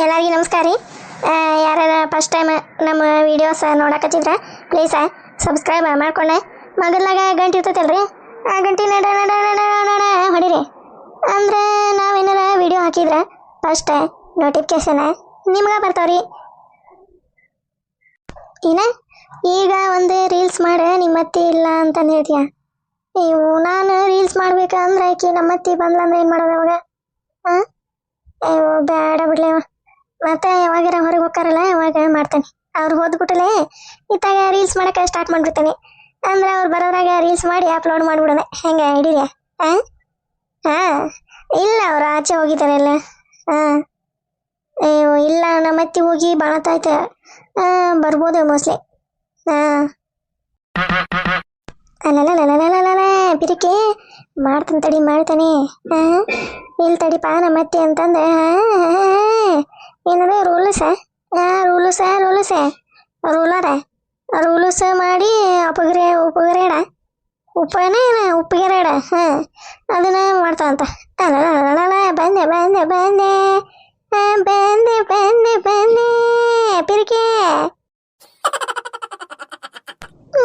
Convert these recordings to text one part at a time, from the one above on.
ಎಲ್ಲರಿಗೂ ನಮಸ್ಕಾರ ರೀ. ಯಾರು ಫಸ್ಟ್ ಟೈಮ್ ನಮ್ಮ ವಿಡಿಯೋಸ್ ನೋಡಕತ್ತಿದ್ರೆ ಪ್ಲೀಸ್ ಸಬ್ಸ್ಕ್ರೈಬ್ ಮಾಡ್ಕೊಂಡೆ. ಮೊದಲಾಗ ಗಂಟೆ ಇರ್ತೈತಲ್ರಿ? ಆ, ಗಂಟೆ ನಡ ನಡ ನಡ ನಡ ಹೊಡಿರಿ. ಅಂದ್ರೆ ನಾವೇನಾರ ವಿಡಿಯೋ ಹಾಕಿದ್ರೆ ಫಸ್ಟ್ ನೋಟಿಫಿಕೇಶನ್ ನಿಮ್ಗೆ ಬರ್ತಾವ್ರಿ. ಏನ? ಈಗ ಒಂದು ರೀಲ್ಸ್ ಮಾಡಿ, ನಿಮ್ಮತ್ತಿ ಇಲ್ಲ ಅಂತ ಹೇಳ್ತೀಯ? ನೀವು, ನಾನು ರೀಲ್ಸ್ ಮಾಡ್ಬೇಕಂದ್ರೆ ಆಕಿ ನಮ್ಮತ್ತಿ ಬಂದ್ಲಂದ್ರೆ ಏನು ಮಾಡೋದು ಅವಾಗ? ಹಾಂ ಬೇಡ ಬಿಡ್ಲೇವ ಮತ್ತೆ ಯಾವಾಗಾರ ಹೊರಗೆ ಹೋಗ್ತಾರಲ್ಲ, ಅವಾಗ ಮಾಡ್ತೇನೆ. ಅವ್ರು ಹೋದ್ಬಿಟ್ಟಲೆ ಇತ್ತಾಗ ರೀಲ್ಸ್ ಮಾಡಕ್ಕೆ ಸ್ಟಾರ್ಟ್ ಮಾಡ್ಬಿಡ್ತೇನೆ. ಅಂದ್ರೆ ಅವ್ರು ಬರೋದ್ರಾಗ ರೀಲ್ಸ್ ಮಾಡಿ ಅಪ್ಲೋಡ್ ಮಾಡ್ಬಿಡೋಣ. ಹೆಂಗೆ ಹಿಡೀರಿ ಹಾಂ ಹಾಂ ಇಲ್ಲ, ಅವ್ರು ಆಚೆ ಹೋಗಿದ್ದಾರೆ ಎಲ್ಲ ಹಾಂ ಅಯ್ಯೋ, ಇಲ್ಲ, ನಮ್ಮ ಅತ್ತಿ ಹೋಗಿ ಭಾಳ ತಾಯ್ತ ಹಾಂ ಬರ್ಬೋದು ಮೋಸ್ಟ್ಲಿ ಹಾಂ ಅಲ್ಲಲ್ಲ ಬಿರಿಕೆ ಮಾಡ್ತಾನೆ ತಡಿ ಮಾಡ್ತಾನೆ ಹಾಂ ಇಲ್ಲಿ ತಡಿಪ ಅತ್ತಿ ಅಂತಂದೆ ಏನದ rules rules rules ruler rules ಮಾಡಿ ಉಪಗ್ರೆ ಉಪಗ್ರೇಡ ಉಪ್ಪನೇ ಉಪ್ಪಿಗೆರೇಡ ಹಾಂ ಅದನ್ನ ಮಾಡ್ತಾವಂತ ಅಲ್ಲ ಬಂದೆ ಬಂದೆ ಬಂದೆ ಬಂದೆ ಬಂದೆ ಬಂದೆ ಪಿರಿಕೆ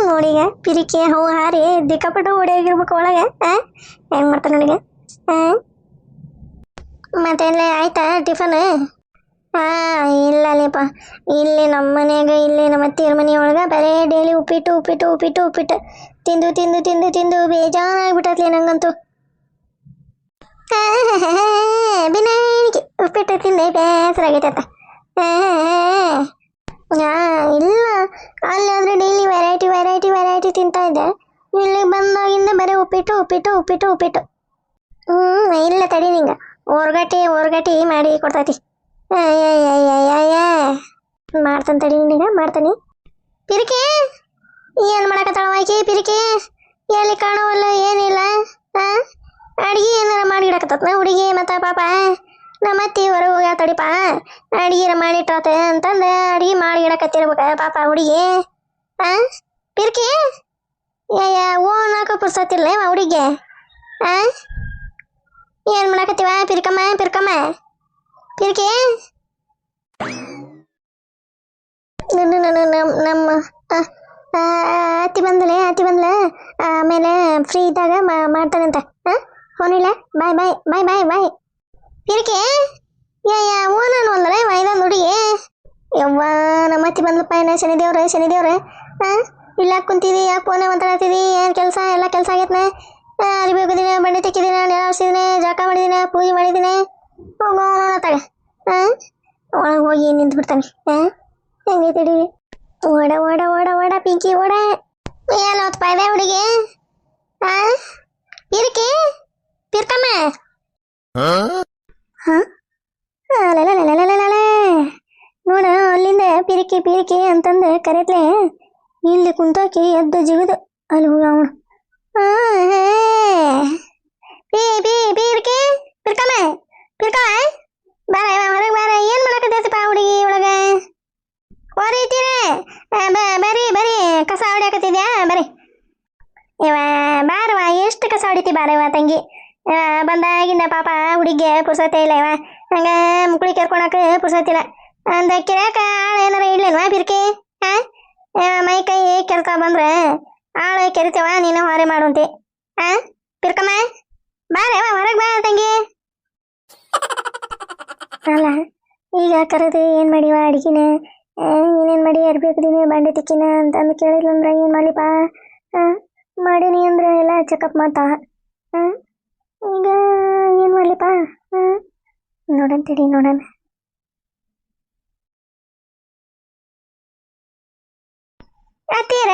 ನೋಡಿಗ ಪಿರಿಕೆ ಹೂ ಹಾರಿ ದಿಕ್ಕಪಟ್ಟು ಓಡಿಯಾಗಿರ್ಬೇಕು ಒಳಗೆ ಹೆಂಗೆ ಮಾಡ್ತಾನೆ ನನಗೆ ಮತ್ತೆಲ್ಲ ಆಯ್ತಾ ಟಿಫನ್ ಹಾಂ ಇಲ್ಲ ಅಲ್ಲಿಪ್ಪ ಇಲ್ಲಿ ನಮ್ಮ ಮನೆಯಾಗ, ಇಲ್ಲಿ ನಮ್ಮ ಅತ್ತಿಯರ ಮನೆಯೊಳಗೆ ಬರೇ ಡೈಲಿ ಉಪ್ಪಿಟ್ಟು ಉಪ್ಪಿಟ್ಟು ಉಪ್ಪಿಟ್ಟು ಉಪ್ಪಿಟ್ಟು. ತಿಂದು ತಿಂದು ತಿಂದು ತಿಂದು ಬೇಜಾರಾಗ್ಬಿಟ್ಟತ್ಲಿ ನಂಗಂತೂ. ಬಿನಾಯಿಗೆ ಉಪ್ಪಿಟ್ಟು ತಿಂದೆ ಬೇಸರಾಗೈತತ್ತ. ಹಾಂ ಇಲ್ಲ. ಆದರೆ ಡೈಲಿ ವೆರೈಟಿ ವೆರೈಟಿ ವೆರೈಟಿ ತಿಂತಾ ಇದ್ದೆ. ಇಲ್ಲಿ ಬಂದಾಗಿಂದ ಬರೀ ಉಪ್ಪಿಟ್ಟು ಉಪ್ಪಿಟ್ಟು ಉಪ್ಪಿಟ್ಟು ಉಪ್ಪಿಟ್ಟು. ಹ್ಞೂ ಇಲ್ಲ ತಡಿ ನಿಂಗೆ. ಹೊರ್ಗಟ್ಟಿ ಹೊರ್ಗಟ್ಟಿ ಮಾಡಿ ಕೊಡ್ತೈತಿ. ಮಾಡ್ತಾನೆ ತಡಿ ನಿನಗೆ ಮಾಡ್ತಾನೆ ಪಿರಿಕೆ ಏನು ಮಾಡಕತ್ತಾಳವ ಆಕಿ ಪಿರಿಕೆ ಎಲ್ಲಿ ಕಾಣವಲ್ಲ ಏನಿಲ್ಲ ಹಾಂ ಅಡ್ಗೆ ಏನಾರ ಮಾಡಿಡಕತ್ತ ಹುಡುಗಿ ಮತ್ತು ಪಾಪ ನಮ್ಮ ಅತ್ತಿ ಹೊರಗೆ ಹೋಗ್ಯಾಳ ತಡಿಪ ಅಡ್ಗೆ ಮಾಡಿಟ್ಟಾತ ಅಂತಂದು ಅಡ್ಗೆ ಮಾಡಿ ಇಡಕತ್ತಿರ್ಬೇಕ ಪಾಪ ಹುಡುಗಿ ಹಾಂ ಪಿರ್ಕಿ ಏಯ ಓನ್ ಹಾಕೋ ಪುರ್ಸತ್ತಿಲ್ಲ ಹುಡುಗಿ ಹಾಂ ಏನು ಮಾಡಕತ್ತೀವ ಪಿರ್ಕಮ್ಮ ಪಿರ್ಕಮ್ಮ ನನ್ನ ನಮ್ಮ ಅತ್ತಿ ಬಂದಲೆ ಅತ್ತಿ ಬಂದ್ಲ. ಆಮೇಲೆ ಫ್ರೀ ಇದ್ದಾಗ ಮಾಡ್ತಾನಂತ. ಫೋನ್ ಇಲ್ಲ? ಬಾಯ್ ಬಾಯ್ ಬಾಯ್ ಬಾಯ್ ಬಾಯ್ ಪಿರಿಕೆ ಯಾ ಯಾ ಓ ನಾನು ಒಂದಲ್ಲ ಮೈದಾನ ಹುಡುಗಿ ಯವ್ವ, ನಮ್ಮ ಅತ್ತಿ ಬಂದ್ಲಪ್ಪ, ಏನ ಶನಿ ದೇವ್ರ ಶನಿ ದೇವ್ರ ಹಾಂ ಇಲ್ಲ, ಕುಂತಿದಿ, ಯಾಕೆ ಫೋನೇ ಮಾತಾಡ್ತಿದಿ, ಏನು ಕೆಲಸ, ಎಲ್ಲ ಕೆಲಸ ಆಗೈತ್ನ. ಅರಿವಿ ಹೋಗಿದ್ದೀನಿ ಬಂಡೆ ತೆಕ್ಕಿದ್ದೀನಿ ನೆಲ ಹಾಸಿದ್ದೀನಿ ಜಳಕ ಮಾಡಿದ್ದೀನಿ ಪೂಜೆ ಮಾಡಿದ್ದೀನಿ ಹೋಗೋಣ ತಗ ಹಾಂ ಒಳಗೆ ಹೋಗಿ ನಿಂತು ಬಿಡ್ತಾನೆ ಹಾಂ ಹೆಂಗೈತೆ ಹುಡುಗಿ ಓಡ ಓಡ ಓಡ ಓಡ ಪಿಂಕಿ ಓಡ ಏನು ಹೊತ್ತು ಇದೆ ಹುಡುಗಿ ಹಾಂ ಇರ್ಕಿ ಪಿರ್ಕಮ್ಮ ಹಾಂ ನೋಡ ಅಲ್ಲಿಂದ ಪಿರಿಕಿ ಪಿರಿಕಿ ಅಂತಂದು ಕರೆತ್ಲೆ ಇಲ್ಲಿ ಕುಂತಾಕಿ ಎದ್ದು ಜಿಗದು ಅಲ್ಲಿ ಹೋಗ ಅವನು ಪಿ ಪಿ ಪಿರಿಕಿ ಪಿರ್ಕಮ್ಮ ಪಿರ್ಕಮ್ಮ ಬಾರ ಹೊರಗೆ ಬಾರ. ಏನು ಮಾಡಕತ್ತೈತಪ್ಪ ಹುಡುಗಿ ಒಳಗ? ಹೊರೀತೀರ ಬರೀ ಬರೀ. ಕಸ ಹೊಡ್ಯಾಕತ್ತಿದ್ಯಾ? ಬರೀ. ಇವ ಬಾರವ ಎಷ್ಟು ಕಸ ಹೊಡಿತಿ ಬಾರವ ತಂಗಿ? ಬಂದಾಗಿನ ಪಾಪ ಹುಡುಗಿಗೆ ಪುರ್ಸತ್ತೆ ಇಲ್ಲ ಇವ ಹಂಗ ಮುಕ್ಳಿ ಕೇರ್ಕೊಳಕ ಪುರ್ಸತಿಲ್ಲ ಅಂದ ಕಿರಾಕ ಆಳು ಏನಾರ ಇಡ್ಲೇನ್ವಾ ಬಿರ್ಕಿ? ಹಾ ಮೈ ಕೈ ಕೆರ್ಕ ಬಂದ್ರೆ ಆಳು ಕೆರಿತೇವ ನೀನು ಹೊರೆ ಮಾಡುವಂತೆ ಹಾ ಬಿರ್ಕಮ್ಮ? ಬಾರವ ಹೊರಗೆ ಬಾ ತಂಗಿ. ಅಲ್ಲ, ಈಗ ಕರೆದು? ಏನು ಮಾಡಿವ ಅಡುಗೆನ? ಏನೇನು ಮಾಡಿ ಅರ್ಬಿ ಹಾಕಿದೀನಿ, ಬಾಂಡೆ ತಿಕ್ಕಿನ ಅಂತಂದು ಕೇಳಿದ್ಲಂದ್ರೆ ಏನು ಮಾಡಲಿಪ್ಪ? ಮಾಡೀನಿ ಅಂದ್ರೆ ಎಲ್ಲ ಚೆಕಪ್ ಮಾಡ್ತಾ. ಈಗ ಏನು ಮಾಡಲಿಪ್ಪ? ನೋಡೋಣ ತಡಿ ನೋಡೋಣ ಅತ್ತೀರ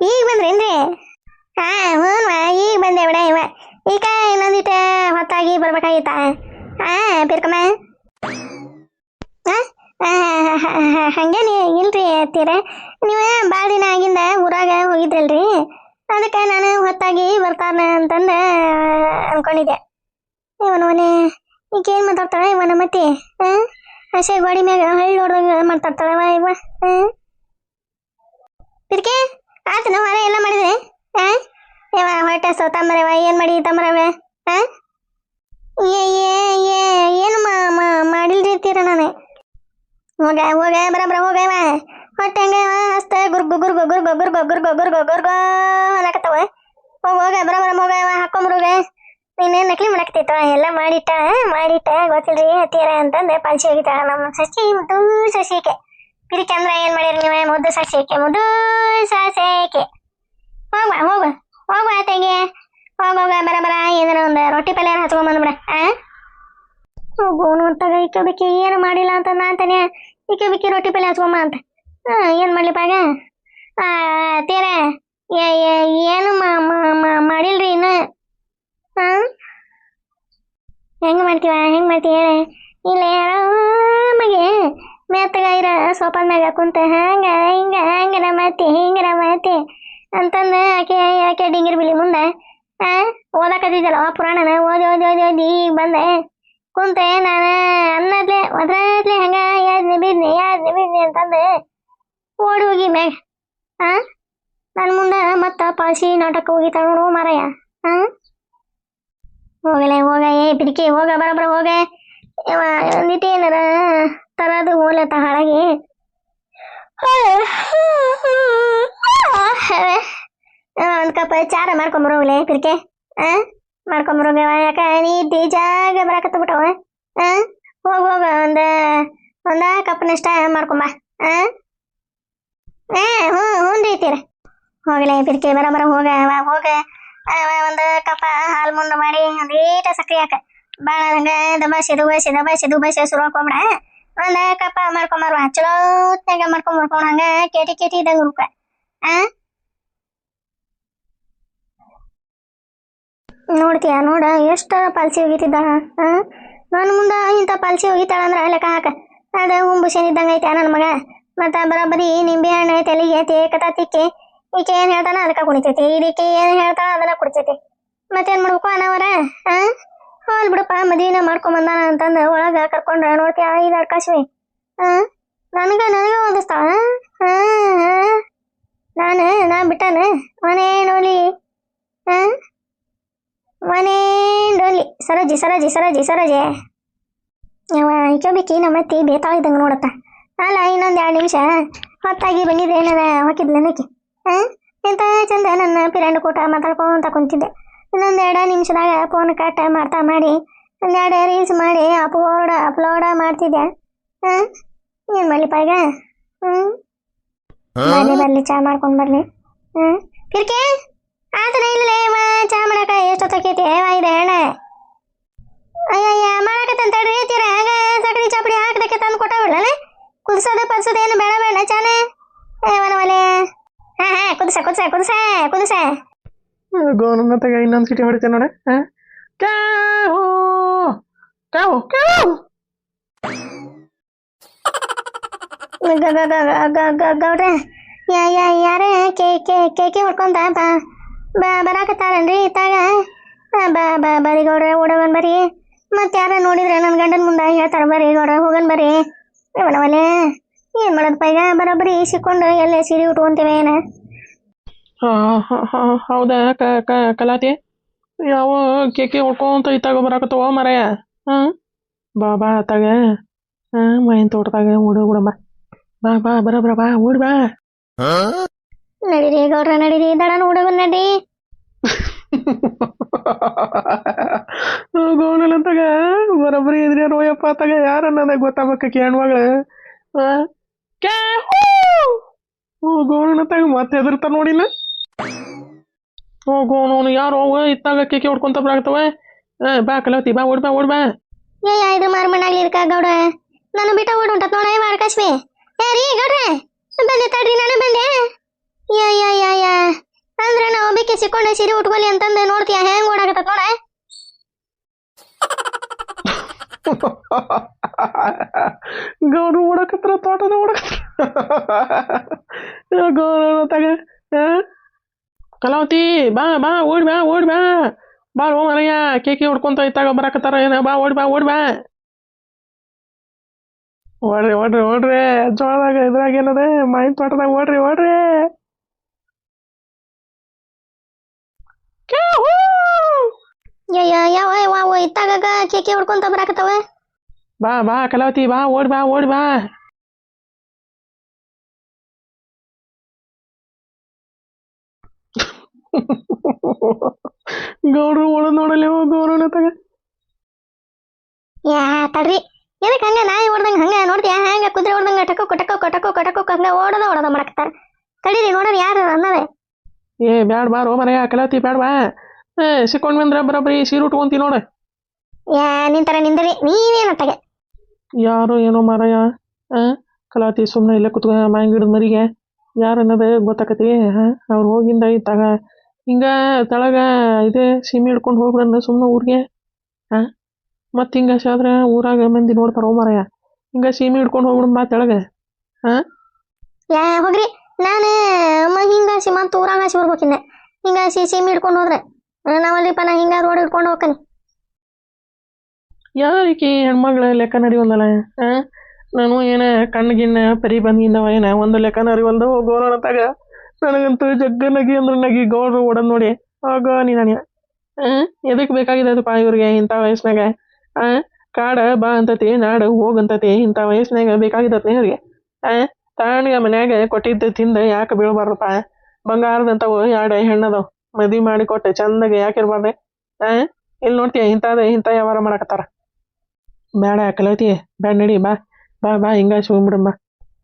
ಈಗ ಬಂದ್ರೇನ್ರಿ? ಹಾಂ ಹ್ಞೂ ಈಗ ಬಂದೆ ಬಿಡ ಇವ. ಈಗ ಇನ್ನೊಂದಿಟ ಹೊತ್ತಾಗಿ ಬರ್ಬೇಕಾಗಿತ್ತ. ಹಾಂ ಪಿರ್ಕಮ್ಮ ಹಂಗೇನಿ ಇಲ್ರಿ ಅತ್ತೀರ. ನೀವು ಭಾಳ ದಿನ ಆಗಿಂದ ಊರಾಗ ಹೋಗಿದ್ರಲ್ರಿ? ಅದಕ್ಕೆ ನಾನು ಹೊತ್ತಾಗಿ ಬರ್ತಾನ ಅಂತಂದು ಅನ್ಕೊಂಡಿದ್ದೆ. ಇವನವನೇ ಈಗ ಏನು ಮಾತಾಡ್ತಾಳ ಇವನ ಮತ್ತೆ ಹಸೆ ಗೋಡಿ ಮ್ಯಾಗ ಹಳ್ಳಿ ನೋಡ್ದಂಗ ಮಾತಾಡ್ತಾಳವ ಇವ? ಹಾಂ? ಪಿರ್ಕೆ ಆತನ ಹೊರ ಎಲ್ಲ ಮಾಡಿದ್ರೆ? ಹಾಂ? ಇವ ಹೊಟ್ಟೆ ಸೋ ತಮ್ಮರವ ಏನು ಮಾಡಿ ತಮ್ಮರವ ಹಾಂ? ಏ ಏನು ಮಾಡಿಲ್ರಿ ತೀರ ನಾನು? ಹೋಗ ಹೋಗ ಬರಬ್ರ ಹೋಗವ ಹೊಟ್ಟೆ ಹಂಗ ಹಸ್ತ ಗುರ್ಗು ಗುರ್ಗು ಗುರ್ಗು ಗುರ್ಗು ಗುರ್ಗು ಗುರ್ಗು ಗುರ್ಗು ಅನ್ನಕತ್ತವ. ಹೋಗ ಹೋಗ ಬರಬ್ರ ಹೋಗವ ಹಾಕೊಂಬ್ರುಗ ನೀನೇನ್ ನಕಲಿ ಮಾಡಕತ್ತಿತ್ತು ಎಲ್ಲ ಮಾಡಿಟ್ಟ ಮಾಡಿಟ್ಟ, ಗೊತ್ತಿಲ್ರಿ ಹತ್ತಿರ ಅಂತಂದೆ ಪಂಚಿ ಹೋಗಿತ್ತಾಳ ನಮ್ಮ ಸಸಿ, ಮುದ್ದು ಸಸಿಕೆ. ಪಿರಿಕೆ ಅಂದ್ರ ಏನ್ ಮಾಡಿರಿ ನೀವ, ಮುದ್ದು ಸಸಿಕೆ ಮುದ್ದು ಸಸಿಕೆ. ಹೋಗ್ಬಾ ಹೋಗ ಹೋಗ್ಬಾ ತೆಗೆ. ಹೋಗ ಹೋಗ, ಬರ ಬರ, ಏನಾರ ಒಂದು ರೊಟ್ಟಿ ಪಲ್ಯ ಹಚ್ಕೊಂಡ್ ಬಂದ್ಬಿಡ, ಆ? ಹೋಗೋನು ಅಂತ ಈಕೆ ಏನು ಮಾಡಿಲ್ಲ ಅಂತ ನಾ ಅಂತಾನೆ. ಈಕೆ ಬಿಕ್ಕಿ ರೊಟ್ಟಿ ಪಲ್ಯ ಹಚ್ಕೊಂಬ ಅಂತ. ಹಾ, ಏನ್ ಮಾಡ್ಲಿಪ್ಪ ಆಗ ಆ, ತೀರ ಏನು ಮಾಡಿಲ್ರಿ ಇನ್ನು? ಹಾ? ಹೆಂಗ್ ಮಾಡ್ತೀವ? ಹೆಂಗೆ ಮಾಡ್ತೀವಿ ಹೇಳಿ? ಇಲ್ಲ ಆರಾಮಾಗಿ ಮೆತ್ತಗ ಇರ ಸೋಫಾ ಮ್ಯಾಗ ಕುಂತ ಹಂಗೆ, ಹಿಂಗ ಹಂಗನ ಮಾತಿ ಹಿಂಗನ ಮಾತಿ ಅಂತಂದು ಆಕೆ ಆಕೆ ಡಿಂಗಿರ್ ಬಿಲಿ ಮುಂದೆ, ಆ, ಓದಾಕತ್ತಿದ್ದಲ್ಲ ಪುರಾಣನ, ಓದಿ ಓದಿ ಓದಿ ಓದಿ, ಈಗ ಬಂದೆ ಕುಂತೆ ನಾನು ಅನ್ನದ್ಲೆ, ಒದ್ರಾದ್ಲೆ ಹಂಗ ಯಾದ್ನೆ ಬಿದ್ನೆ ಯಾದ್ನೆ ಬಿದ್ನೆ ಅಂತಂದು ಓಡಿ ಹೋಗಿ ಮ್ಯಾಗ. ಆ? ನನ್ನ ಮುಂದೆ ಮತ್ತ ಪಾಸಿ ನಾಟಕ ಹೋಗಿತಾಳ ನೋಡು ಮಾರಯ್ಯ ಆ? ಹೋಗಲೆ, ಹೋಗ, ಏ ಪಿರಿಕಿ, ಹೋಗ, ಬರಬರ, ಹೋಗ. ಇವ ಒಂದಿಟ್ಟು ಏನಾರ ತರದು ಹೋಲತ್ತ ಹಾಳಾಗಿ. ಒಂದು ಕಪ್ ಚಾರ ಮಾಡ್ಕೊಂಬರೋಗ್ಲೆ ಪಿರಿಕೆ, ಆ? ಮಾಡ್ಕೊಂಬರೋಗ ಯಾಕ ನೀ ಜಾಗ ಬರಾಕತ್ತ ಬಿಟ್ಟವ ಆ ಹೋಗ ಹೋಗ ಒಂದ ಒಂದ ಕಪ್ನಷ್ಟ ಮಾಡ್ಕೊಂಬ ಆ ಏ ಹ್ಞೂ ಹ್ಞೂ ರೀ ತೀರ ಹೋಗಲೆ ಪಿರಿಕೆ ಬರ ಬರ ಹೋಗ ವಾ, ಹೋಗ ಆ, ಒಂದು ಕಪ ಹಾಲು ಮುಂದೆ ಮಾಡಿ ಒಂದೀಟ ಸಕ್ರೆ ಹಾಕ ಭಾಳ ಹಂಗ ದಬಾಸಿ ದುಬಾಸಿ ದಬಾಸಿ ದುಬಾಸಿ ಶುರು ಹಾಕೊಂಬಿಡ ಒಂದ ಕಪ ಮಾಡ್ಕೊಂಬರ್ವ ಚಲೋ ಹೊತ್ನ್ಯಾಗ ಮಾಡ್ಕೊಂಡ್ ಮಾಡ್ಕೊಂಡ್ ಹಂಗ ಕೇಟಿ ಕೇಟಿ ಇದ್ದಂಗ ಹುಡ್ಕ ಆ ನೋಡ್ತೀಯ, ನೋಡ, ಎಷ್ಟ ಪಾಲ್ಸಿ ಹೋಗಿತ್ತಿದ್ದ, ಆ? ನನ್ನ ಮುಂದ ಇಂಥ ಪಾಲ್ಸಿ ಹೋಗಿತಾಳ ಅಂದ್ರ ಲೆಕ್ಕ ಹಾಕ. ಅದ ಹುಂಬುಶನ್ ಇದ್ದಂಗೆ ಐತೆ ನನ್ನ ಮಗ? ಮತ್ತೆ ಬರೋಬ್ಬರಿ ನಿಂಬೆ ಹಣ್ಣು ತಲೆಗೆ ತೇಕತ ತಿಕ್ಕಿ, ಈಕೆ ಏನು ಹೇಳ್ತಾನ ಅದಕ್ಕೆ ಕುಡಿತೈತಿ ಇದಕ್ಕೆ ಏನು ಹೇಳ್ತಾಳ ಅದನ್ನ ಕುಡಿತೈತಿ. ಮತ್ತೇನು ಮಾಡ್ಬೇಕು ಅನವರ ಹಾಂ ಹೋಲ್ ಬಿಡಪ್ಪ, ಮದುವೆನ ಮಾಡ್ಕೊಂಬಂದಾನ ಬಂದಾನ ಒಳಗೆ ಕರ್ಕೊಂಡ ನೋಡ್ತೀಯ ಇದು ಅಡ್ಕಾಶ್ವಿ ಹಾಂ ನನಗ, ನನಗೆ ಓದಿಸ್ತಾಳ ಹಾ ಹಾ ನಾನು, ನಾ ಬಿಟ್ಟಾನ, ಮನೆ ನೋಡ್ಲಿ ಮನೆ ಡೋಲಿ ಸರೋಜಿ ಸರೋಜಿ ಸರೋಜಿ ಸರೋಜಿ. ಅವ ಈಕೋಬೇಕಿ ನಮ್ಮ ಅತ್ತಿ ಬೇತಾಳ ಇದ್ದಂಗೆ ನೋಡತ್ತ ಅಲ್ಲ ಇನ್ನೊಂದು ಎರಡು ನಿಮಿಷ. ಹೊತ್ತಾಗಿ ಬಂದಿದ್ದೆ ಏನಾರ ಹಾಕಿದ್ಲೇನಕ್ಕೆ ಹಾಂ ಎಂತ ಚಂದ ನನ್ನ ಪಿರಂಡ್ ಕೂಟ ಮಾತಾಡ್ಕೊಂತ ಕುಂತಿದ್ದೆ. ಇನ್ನೊಂದು ಎರಡು ನಿಮಿಷದಾಗ ಫೋನ್ ಕಟ್ ಮಾಡ್ತಾ ಮಾಡಿ ಒಂದೆರಡು ರೀಲ್ಸ್ ಮಾಡಿ ಅಪ್ಲೋಡ ಅಪ್ಲೋಡ ಮಾಡ್ತಿದ್ದೆ. ಹಾಂ ಏನು ಮಾಡಲಿಪ್ಪ ಈಗ? ಹ್ಞೂ ಬರಲಿ ಬರಲಿ ಚಾ ಮಾಡ್ಕೊಂಡು ಬರಲಿ. ಹ್ಞೂ ಕಿರ್ಕೆ ಆತನ ಇಲ್ಲ ಚಾ ಮಾಡಕ ಎಷ್ಟೊತ್ತಕೈತಿ ಇದೆ ಹೇಳ ಅಯ್ಯಯ್ಯ ಮಾಡಕತ್ತಂತ ತಡ್ರಿ ತೀರ ಹಂಗ ಸಕಡಿ ಚಪಡಿ ಹಾಕದಕ್ಕೆ ತಂದು ಕೊಟ್ಟವಲ್ಲ ಕುದಿಸೋದು ಪಲ್ಸೋದು ಏನು ಬೇಡ ಬೇಡ ಚಾನೆ. ಏವನ ಒಲೆ ಹಾ ಹಾ ಕುದಿಸ ಕುದಿಸ ಕುದಿಸ ಕುದಿಸ. ಗೋನನ್ನ ತಗ ಇನ್ನೊಂದು ಸಿಟಿ ಹೊಡಿತೇನೆ ನೋಡ ಕ್ಯಾಹೋ ಕ್ಯಾಹೋ ಕ್ಯಾಹೋ. ಗೌಡ್ರೆ ಯಾ ಯಾ ಯಾರೇ ಕೇ ಕೇ ಕೇಕೆ ಹೊಡ್ಕೊಂತ ಬಾ ಬಾ. ಬರಾಕತ್ತಾರನ್ರಿ ಇತ್ತಾಗ? ಬಾ ಬಾ ಬಾ ಬರಿ ಗೌಡ್ರೆ ಓಡವನ್ ಬರಿ ಮತ್ತೆ ಯಾರ ನೋಡಿದ್ರೆ ನನ್ನ ಗಂಡನ ಮುಂದೆ ಹೇಳ್ತಾರ ಬರಿ ಗೌಡ್ರೆ ಹೋಗನ್ ಬರಿ ಇವನವಲೆ ಏನ್ ಮಾಡೋದಪ್ಪ ಈಗ? ಬರೋಬ್ಬರಿ ಸಿಕ್ಕೊಂಡು ಎಲ್ಲೇ ಸೀರೆ ಉಟ್ಕೊಂತೀವಿ ಏನ? ಹಾ ಹಾ ಹಾ ಹೌದಾ ಕ ಕ ಕಲಾತಿ? ಯಾವ ಕೇಕೆ ಉಟ್ಕೊಂತ ಇತ್ತಾಗ ಬರಾಕತ್ತವ ಮರಯ? ಹ್ಮ್ ಬಾ ಬಾ ಅತ್ತಾಗ. ಹಾ ಮೈನ್ ತೋಟದಾಗ ಉಡು ಓಡ ಬಾ. ಬಾ ಬಾ ಬರ ಬರ ಬಾ ಓಡ್ ಬಾ. ನಡೀರಿ ಗೌಡ್ರ ನಡೀರಿ. ದಡ ಹುಡುಗನ್ ನಡಿ ಗೋನಲ್ಲಂತಾಗ ಬರೋಬ್ಬರಿ ಇದ್ರಿ ರೋಯಪ್ಪ ಅತ್ತಾಗ ಯಾರ ಅನ್ನೋದ ಗೊತ್ತಾಗಬೇಕ ಹೆಣ್ಮಗಳು ಹ್ಞೂ ಅಂತಾಗ ಮತ್ತೆ ಹೆದರ್ತಾರ ನೋಡಿಲ್ಲ? ಓ, ಗೋನವನು ಯಾರು ಅವ ಇತ್ತಾಗ ಕೇಕೆ ಹೊಡ್ಕೊಂತ ಬರಾಕತ್ತವ. ಏ, ಬಾ ಕಲಾವತಿ, ಬಾ ಓಡ್ ಬಾ ಓಡ್, ಬಾ. ಏ ಇದು ಮಾರ್ಮಣ್ಣಾಗ್ಲಿ ಇರ್ಕ ಗೌಡ. ನಾನು ಬಿಟ್ಟ ಓಡ್ ಹೊಂಟತ್ ನೋಡ ಮಾರ್ಕಾಶ್ಮಿ ಏ, ರೀ ಗೌಡ್ರೆ, ಬಂದೆ ತಡ್ರಿ, ನಾನು ಬಂದೆ. ಯಾ ಯಾ ಯಾ ಯಾ. ಅಂದ್ರೆ ನಾವು ಒಬ್ಬಕ್ಕೆ ಸಿಕ್ಕೊಂಡೆ ಸೀರೆ ಉಟ್ಕೊಲಿ ಅಂತಂದು ನೋಡ್ತೀಯ, ಹೆಂಗ್ ಓಡಾಕತ್ತ ನೋಡ. ಗೌರು ಓಡಕತ್ರ ತೋಟದ ಓಡಕತ್ರ ಗೌರವ ತಗ ಕಲಾವತಿ, ಬಾ ಬಾ, ಓಡ್ ಬಾ ಓಡ್ ಬಾ. ಬಾ ಓ ಮರಯ್ಯ ಕೇಕೆ ಹೊಡ್ಕೊಂತ ಇತ್ತಾಗ ಬರಾಕತ್ತಾರ, ಏನ? ಬಾ, ಓಡ್ ಬಾ ಓಡ್ ಬಾ. ಓಡ್ರಿ ಓಡ್ರಿ ಓಡ್ರಿ. ಜೋಳದಾಗ, ಇದ್ರಾಗ ಏನದ? ಮಾಯಿನ ತೋಟದಾಗ ಓಡ್ರಿ ಓಡ್ರಿ. ಯಾವ ಯಾವ ಇತ್ತಾಗ ಕೇಕೆ ಹೊಡ್ಕೊಂತ ಬರಾಕತ್ತವ ಬಾ ಬಾ ಕಲಾವತಿ ಬಾ ಓಡ್ ಬಾ ಓಡ್ ಬಾ. ಗೌಡ್ರು ಒಳ ನೋಡಲಿ ಗೌರವನ ತಗ ಯಾ ತಡ್ರಿ. ಎದಕ್ಕೆ ಹಂಗ ನಾಯಿ ಹೊಡ್ದಂಗ ಹಂಗ ನೋಡ್ತೀಯ? ಹಂಗ ಕುದುರೆ ಹೊಡ್ದಂಗ ಟಕೋ ಟಕೋ ಟಕೋ ಟಕೋ ಹಂಗ ಓಡೋದ ಓಡೋದ ಮಾಡಕತ್ತಾರ. ತಡೀರಿ ನೋಡ್ರಿ ಯಾರು ಅನ್ನೋದೇ? ಏ ಬ್ಯಾಡ ಬಾ ರೋ ಮನೆಯ ಕಲಾವತಿ ಬ್ಯಾಡ ಬಾ. ಏ ಸಿಕ್ಕೊಂಡ್ ಬಂದ್ರೆ ಬರೋಬ್ಬರಿ ಸೀರೆ ಉಟ್ಕೊಂತೀನಿ ನೋಡ. ಯಾ ನಿಂತರ ನಿಂದರಿ ನೀವೇನು ತಗೆ ಯಾರೋ ಏನೋ ಮಾರಾಯ ಆ? ಕಲಾತಿ ಸುಮ್ಮನೆ ಇಲ್ಲೇ ಕುತ್ಕ ಮಾಯಂಗಿಡದ ಗಿಡದ ಮರಿಗೆ. ಯಾರು ಅನ್ನೋದು ಗೊತ್ತಾಕತಿ ಹಾ ಅವ್ರು ಹೋಗಿಂದ ಇತ್ತಾಗ. ಹಿಂಗ ತಳಗ ಇದೆ ಸೀಮೆ ಹಿಡ್ಕೊಂಡು ಹೋಗ್ರನ್ನ ಸುಮ್ಮನೆ ಊರಿಗೆ ಹಾ ಮತ್ತೆ ಹಿಂಗ ಆದ್ರ ಊರಾಗ ಮಂದಿ ನೋಡ್ತಾರ ಮಾರಾಯ. ಹಿಂಗ ಸೀಮೆ ಹಿಡ್ಕೊಂಡು ಹೋಗ್ಬಿಡ್ ಬಾ ತೆಳಗ ಯಾ ಹೋಗ್ರಿ. ನಾನು ಮ ಸೀಮಂತ ಮತ್ತು ಊರಾಗಾಸಿ ಬರ್ಬೇಕಿನ್ನ ಹಿಂಗಾಸಿ ಸೀಮೆ ಹಿಡ್ಕೊಂಡು ಹೋದ್ರೆ. ನಾವಲ್ಲಿಪ್ಪ ನಾ ಹಿಂಗ ರೋಡ್ ಹಿಡ್ಕೊಂಡು ಹೋಗ್ತಾನೆ? ಯಾರಿಕಿ ಹೆಣ್ಮಗಳ ಲೆಕ್ಕ ನಡಿವಲ್ಲಲ್ಲ ಆ? ನಾನು ಏನ ಕಣ್ಗಿನ್ನ ಪರಿ ಬಂದಿಂದವ ಏನ ಒಂದು ಲೆಕ್ಕ ನರಿವಲ್ದ ಹೋಗೋಣ ತಗ. ನನಗಂತೂ ಜಗ್ಗ ನಗಿ ಅಂದ್ರೆ ನಗಿ ಗೌಡ್ರು ಓಡದ್ ನೋಡಿ. ಆಗ ನೀ ನನಗೆ ಎದಕ್ಕೆ ಎದಕ್ ಬೇಕಾಗಿದ್ದಪ್ಪ ಇವ್ರಿಗೆ ಇಂಥ ವಯಸ್ಸಿನಾಗ? ಕಾಡ ಬಾ ಅಂತತಿ, ನಾಡ ಹೋಗಂತತಿ ಇಂಥ ವಯಸ್ಸಿನಾಗ ಬೇಕಾಗಿದ್ದತ್ ಇವ್ರಿಗೆ? ತಾಣಿಗ ಮನ್ಯಾಗ ಕೊಟ್ಟಿದ್ದ ತಿಂದ ಯಾಕೆ ಬೀಳಬಾರ್ದಪ್ಪ? ಬಂಗಾರದಂತವು ಎರಡು ಹೆಣ್ಣದವು? ಮದ್ವಿ ಮಾಡಿ ಕೊಟ್ಟೆ ಚಂದಾಗ ಯಾಕೆ ಇರ್ಬಾರ್ದೆ? ಆ? ಇಲ್ಲಿ ನೋಡ್ತೀಯ ಇಂಥದ ಇಂಥ ವ್ಯವಹಾರ ಮಾಡಕತ್ತಾರ. ಬೇಡ ಕಲೋತಿ ಬೇಡ ನಡಿ ಬಾ ಬಾ ಬಾ ಹಿಂಗ ಶಿವಬಿಡಮ್ಮ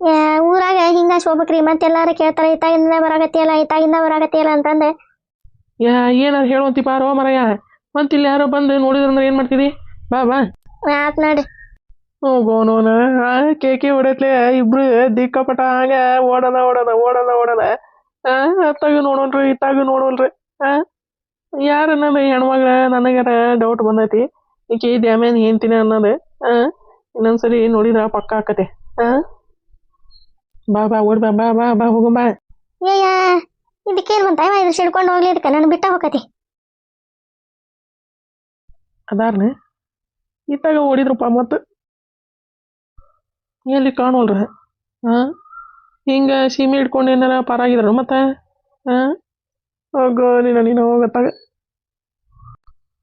ಯಾ, ಊರಾಗ ಹಿಂಗ ಹೋಗ್ಬೇಕ್ರಿ ಮತ್ತೆಲ್ಲಾರು ಕೇಳ್ತಾರ ಇತ್ತಾಗಿಂದ ಬರಾಗತ್ತಿಯಲ್ಲ ಇತ್ತಾಗಿಂದ ಬರಾಗತ್ತಿಯಲ್ಲ ಅಂತಂದೆ. ಯಾ ಏನಾರು ಹೇಳುವಂತಿ ಪಾರೋ ಮರಯ ಮತ್ತೆ ಇಲ್ಲಿ ಯಾರೋ ಬಂದು ನೋಡಿದ್ರಂದ್ರೆ ಏನ್ ಮಾಡ್ತಿದಿ? ಬಾ ಬಾ. ಆತ್ ನೋಡಿ. ಹೋಗೋನೋನ ನೋನ ಕೇಕೆ ಹೊಡತ್ಲೆ ಇಬ್ರು ದಿಕ್ಕಪಟ ಹಾಗೆ ಓಡದ ಓಡದ ಓಡದ ಓಡದ ಆ ಅತ್ತಾಗ ನೋಡೋಣ್ರಿ ಇತ್ತಾಗ ನೋಡೋಲ್ರಿ ಆ ಯಾರ ಅನ್ನೋದು ಹೆಣ್ಮಗಳ ನನಗಾರ ಡೌಟ್ ಬಂದೈತಿ. ಈಕಿ ಡ್ಯಾಮೇನ್ ಹೇಳ್ತೀನಿ ಅನ್ನೋದು ಆ ಇನ್ನೊಂದ್ಸರಿ ನೋಡಿದ್ರ ಪಕ್ಕ ಆಕತೆ. ಆ ಬಾ ಬಾ ಓಡ್ ಬಾ ಬಾ ಬಾ ಬಾ ಹೋಗಂ ಬಾ. ಏಯ್ಯ ಇದಕ್ಕೇನ್ ಬಂತ ಇದು ಸಿಡ್ಕೊಂಡು ಹೋಗ್ಲಿ ಇದಕ್ಕೆ? ನಾನು ಬಿಟ್ಟ ಹೋಗತಿ ಅದಾರ್ನ. ಇತ್ತಾಗ ಓಡಿದ್ರಪ್ಪ ಮತ್ತೆ. ಎಲ್ಲಿ ಕಾಣೋಲ್ರ? ಹಾ ಹಿಂಗ ಸೀಮೆ ಹಿಡ್ಕೊಂಡು ಏನಾರ ಪಾರಾಗಿದ್ರು ಮತ್ತ ಹಾ ಹೋಗೋ ನೀನ ನೀನು ಹೋಗತ್ತಾಗ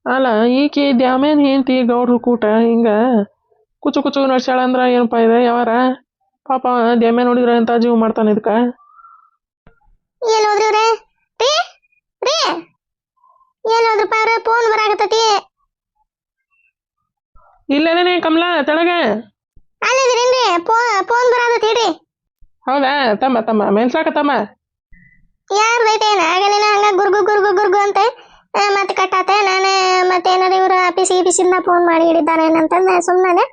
ಅಲ್ಲ ಈಕಿ ದ್ಯಾಮೇನ್ ಹೆಂಡ್ತಿ ಗೌಡ್ರು ಕೂಟ ಹಿಂಗ ಕುಚು ಕುಚು ನಡ್ಸ್ಯಾಳ ಅಂದ್ರ ಏನಪ್ಪ ಇದೆ ಯಾವಾರ ಪಾಪ ದ್ಯಾಮ್ಯಾನ್ ನೋಡಿದ್ರ ಎಂತ ಜೀವ ಮಾಡ್ತಾನೆ ಇದಕ್ಕ ಎಲ್ಲಿ ಹೋದ್ರಿ ಇವ್ರೆ ರೀ ರೀ ಎಲ್ಲಿ ಹೋದ್ರಪ್ಪ ಅವ್ರ ಫೋನ್ ಬರಾಕತ್ತತಿ ಇಲ್ಲೇನೇ ಕಮಲಾ ತೆಳಗ ಅಲ್ಲಿದ್ರೇನ್ರಿ ಫೋನ್ ಫೋನ್ ಬರಾಕತ್ತತಿ ಇಡ್ರಿ ಹೌದಾ? ತಮ್ಮ ತಮ್ಮ ಮೆನ್ಸಾಕತ್ತಮ್ಮ ಯಾರ್ದೈತೆ ಆಗಲಿನ ಹಂಗ ಗುರ್ಗು ಗುರ್ಗು ಗುರ್ಗು ಅಂತ. ಆ, ಮತ್ತೆ ಕಟ್ಟಾತೆ. ನಾನು ಮತ್ತೆ ಏನಾರ ಇವ್ರ ಆಫೀಸ್ ಗೀಫೀಸಿಂದ ಫೋನ್ ಮಾಡಿ ಹಿಡಿದಾರೆ ಅಂತಂದ ಸುಮ್ಮನೆ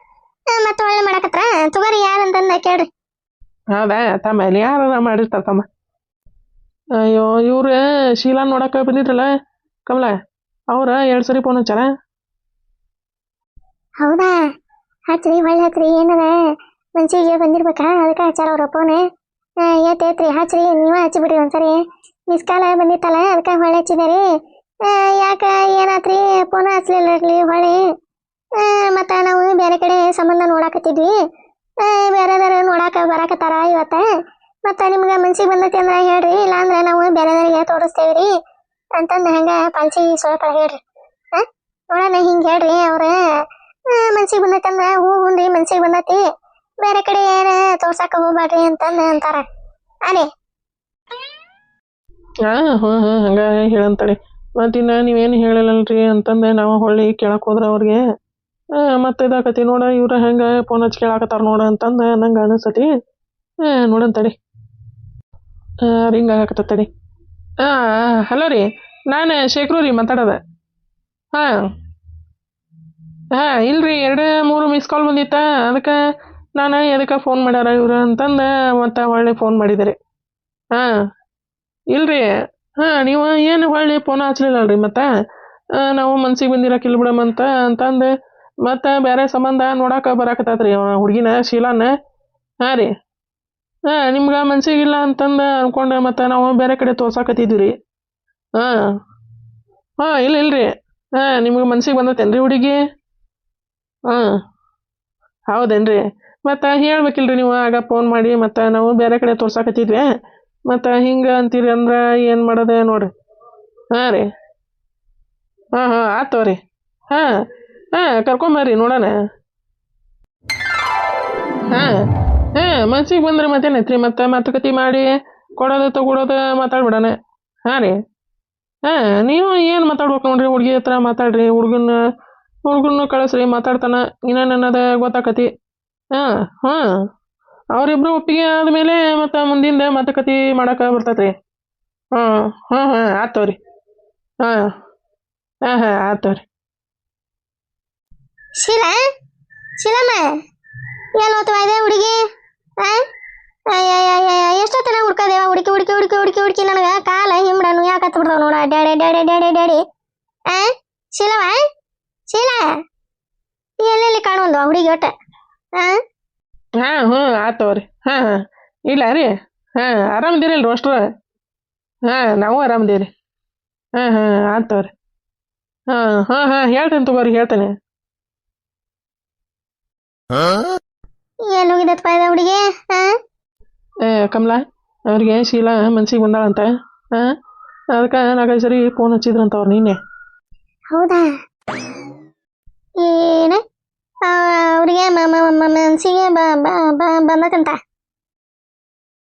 ಮತ್ತೆ ಒಳ್ಳೆ ಮಾಡಕತ್ರ. ತಗೋರಿ ಯಾರಂತಂದ ಕೇಳ್ರಿ. ಹೌದಾ? ತಮ್ಮ ಇಲ್ಲಿ ಯಾರ ಮಾಡಿರ್ತಾರ ತಮ್ಮ? ಅಯ್ಯೋ ಇವ್ರ ಶೀಲಾ ನೋಡಕ ಬಂದಿದ್ರಲ್ಲ ಕಮಲ ಅವ್ರ ಎರಡ್ ಸರಿ ಫೋನ್ ಹಚ್ಚಾರ? ಹೌದಾ? ಹಚ್ರಿ ಹೊಳ್ಳಿ ಹಚ್ರಿ. ಏನದ? ಮನ್ಸಿಗೆ ಬಂದಿರ್ಬೇಕಾ? ಅದಕ್ಕೆ ಹಚ್ಚಾರ ಅವ್ರ ಫೋನ್ ಏತ್ ಏತ್ರಿ ಹಚ್ರಿ ನೀವೇ ಹಚ್ಚಿಬಿಡ್ರಿ ಒಂದ್ಸರಿ. ಮಿಸ್ ಕಾಲ ಬಂದಿತ್ತಲ್ಲ ಅದಕ್ಕೆ ಹೊಳ್ಳಿ ಹಚ್ಚಿದಾರಿ ಯಾಕ ಏನಾತ್ರಿ? ಫೋನ್ ಹಚ್ಲಿಲ್ಲ ಇರ್ಲಿ ಹೊಳ್ಳಿ. ಆ, ಮತ್ತ ನಾವು ಬೇರೆ ಕಡೆ ಸಂಬಂಧ ನೋಡಾಕತ್ತಿದ್ವಿ. ಆ, ಬೇರೆದವ್ರ ನೋಡಾಕ ಬರಾಕತ್ತಾರ ಇವತ್ತ. ಮತ್ತ ನಿಮ್ಗೆ ಮನ್ಸಿಗೆ ಬಂದೈತಿ ಅಂದ್ರ ಹೇಳ್ರಿ ಇಲ್ಲಾಂದ್ರೆ ನಾವು ಬೇರೆದವ್ರಿಗೆ ತೋರಿಸ್ತೇವ್ರಿ ಅಂತಂದು ಹಂಗ ಪಾಲ್ಸಿ ಸ್ವಲ್ಪ ಹೇಳ್ರಿ. ಆ ನೋಡೋಣ ಹಿಂಗೆ ಹೇಳ್ರಿ ಅವ್ರ. ಮನ್ಸಿಗೆ ಬಂದೈತಿ ಅಂದ್ರೆ ಹೂ ರೀ ಮನ್ಸಿಗೆ ಬಂದೈತಿ. ಬೇರೆ ಕಡೆ ಏನ ತೋರ್ಸಾಕ ಹೋಗ್ಬೇಡ್ರಿ ಅಂತಂದ ಅಂತಾರ. ಅನೇ ಹಾ ಹಾ ಹಾ, ಹಂಗ ಹೇಳಂತಾಳೆ ಮತ್ತಿನ್ನ ನೀವೇನು ಹೇಳಿಲ್ಲಲ್ರಿ ಅಂತಂದೆ ನಾವು ಹೊಳ್ಳಿ ಕೇಳಕ್ ಹೋದ್ರ ಅವ್ರಿಗೆ. ಮತ್ತೆ ಇದಾಕತಿ ನೋಡ, ಇವ್ರ ಹೆಂಗ ಫೋನ್ ಹಚ್ಚಿ ಕೇಳಾಕತ್ತಾರ ನೋಡ ಅಂತಂದ ನಂಗೆ ಅನಿಸ್ತತಿ. ನೋಡಂತಡಿ ರಿಂಗ್ ಆಗಾಕತ್ತಡಿ ತಡಿ. ಹಾ, ಹಲೋ ರೀ, ನಾನು ಶೇಖರು ರೀ ಮಾತಾಡೋದ. ಹಾ. ಹಾ, ಇಲ್ರಿ, ಎರಡು ಮೂರು ಮಿಸ್ ಕಾಲ್ ಬಂದಿತ್ತ, ಅದಕ್ಕೆ ನಾನು ಎದಕ್ಕೆ ಫೋನ್ ಮಾಡ್ಯಾರ ಇವ್ರು ಅಂತಂದು ಮತ್ತೆ ಹೊಳ್ಳಿ ಫೋನ್ ಮಾಡಿದಿರಿ. ಹಾಂ, ಇಲ್ರಿ, ಹಾಂ, ನೀವು ಏನು ಹೊಳ್ಳಿ ಫೋನ್ ಹಚ್ಲಿಲ್ಲ ಅಲ್ರಿ ಮತ್ತೆ ನಾವು ಮನ್ಸಿಗೆ ಬಂದಿರಕಿಲ್ಲ ಬಿಡಮಂತ ಅಂತಂದು ಮತ್ತೆ ಬೇರೆ ಸಂಬಂಧ ನೋಡಕ್ಕೆ ಅವ ಹುಡುಗಿನ, ಶೀಲಾನ? ಹಾ ರೀ. ಹಾಂ, ನಿಮ್ಗೆ ಮನ್ಸಿಗಿಲ್ಲ ಅಂತಂದು ಅನ್ಕೊಂಡೆ ಮತ್ತೆ ನಾವು ಬೇರೆ ಕಡೆ ತೋರ್ಸಾಕತ್ತಿದ್ವಿ ರೀ ಹಾಂ, ಹಾ ಇಲ್ಲ ಇಲ್ರಿ. ಹಾಂ, ನಿಮ್ಗೆ ಮನ್ಸಿಗೆ ಬಂದತೇನ್ರಿ ಹುಡುಗಿ? ಹಾ, ಹೌದೇನ್ರಿ. ಮತ್ತೆ ಹೇಳ್ಬೇಕಿಲ್ರಿ ನೀವು, ಆಗ ಫೋನ್ ಮಾಡಿ, ಮತ್ತೆ ನಾವು ಬೇರೆ ಕಡೆ ತೋರ್ಸಕತ್ತಿದ್ವಿ. ಮತ್ತು ಹಿಂಗೆ ಅಂತೀರಿ ಅಂದ್ರೆ ಏನು ಮಾಡೋದೆ ನೋಡಿರಿ. ಹಾಂ ರೀ. ಹಾಂ ಹಾಂ, ಆತು ರೀ ಹಾಂ ಹಾಂ ಕರ್ಕೊಂಬರ್ರಿ ನೋಡೋಣ. ಹಾಂ ಹಾಂ, ಮನ್ಸಿಗೆ ಬಂದ್ರೆ ಮತ್ತೇನೈತ್ರಿ? ಮತ್ತೆ ಮಾತುಕತೆ ಮಾಡಿ, ಕೊಡೋದು ತಗೊಳೋದು ಮಾತಾಡ್ಬಿಡೋಣ. ಹಾಂ ರೀ. ಹಾಂ, ನೀವು ಏನು ಮಾತಾಡ್ಬೇಕು ನೋಡ್ರಿ? ಹುಡುಗಿ ಹತ್ರ ಮಾತಾಡ್ರಿ ಹುಡುಗನ ಹುಡುಗನ ಕಳಿಸ್ರಿ, ಮಾತಾಡ್ತಾನೆ. ಇನ್ನೇನು ಅನ್ನೋದೇ ಗೊತ್ತಾಕತಿ. ಹಾಂ ಹಾಂ. ಅವರಿಬ್ರು ಒಪ್ಪಿಗೆ ಆದಮೇಲೆ ಮತ್ತು ಮುಂದಿಂದ ಮಾತುಕತೆ ಮಾಡಕ್ಕೆ ರೀ ಹಾಂ ಹಾಂ ಹಾಂ ಆತು ರೀ ಹಾಂ ಹಾಂ ಹಾಂ, ಆತು ರೀ ಶೀಲಾ ಶೀಲಮ್ಮ ಏನು ಹೋಗ್ತವ ಇದೆ ಹುಡುಗಿ ಎಷ್ಟೊತ್ತನ ಹುಡ್ಕದೇವ? ಹುಡುಕಿ ಹುಡುಕಿ ಹುಡುಕಿ ಹುಡುಕಿ ಹುಡುಕಿ ನನಗೆ ಕಾಲ ಹಿಂಬಡನು ಯಾಕೆ ಹತ್ತು ಬಿಡ್ತಾವ ನೋಡ. Daddy daddy daddy daddy. ಆ ಶೀಲವ ಶೀಲಾ ಎಲ್ಲೆಲ್ಲಿ ಕಾಣುವಂದು ಹುಡುಗಿ ಒಟ್ಟ? ಹಾಂ? ಹ್ಞೂ ಆತು ತಗೋರಿ. ಹಾಂ ಹಾಂ. ಇಲ್ಲ ರೀ. ಹಾಂ ಆರಾಮದಿರಲ್ಲ ಅಷ್ಟ್ರ ಹಾಂ ನಾವು ಆರಾಮದೀವಿ ರೀ ಹಾಂ ಹಾಂ ಆತು ರೀ ಹಾಂ ಹಾಂ ಹಾಂ ಹೇಳ್ತೇನೆ ತಗೋರಿ ಹೇಳ್ತೇನೆ. ಏನು ಹುಡುಗಿ? ಆ ಏ ಕಮಲಾ ಅವ್ರಿಗೆ ಶೀಲಾ ಮನ್ಸಿಗೆ ಬಂದಾಳಂತ. ಹಾಂ? ಅದಕ್ಕೆ ನಾಲ್ಕೈದು ಸರಿ ಫೋನ್ ಹಚ್ಚಿದ್ರಂತ ಅವ್ರು ನಿನ್ನೆ. ಹೌದಾ? ಅವ್ರಿಗೆ ಮನಸ್ಸಿಗೆ ಬಂದಕಂತ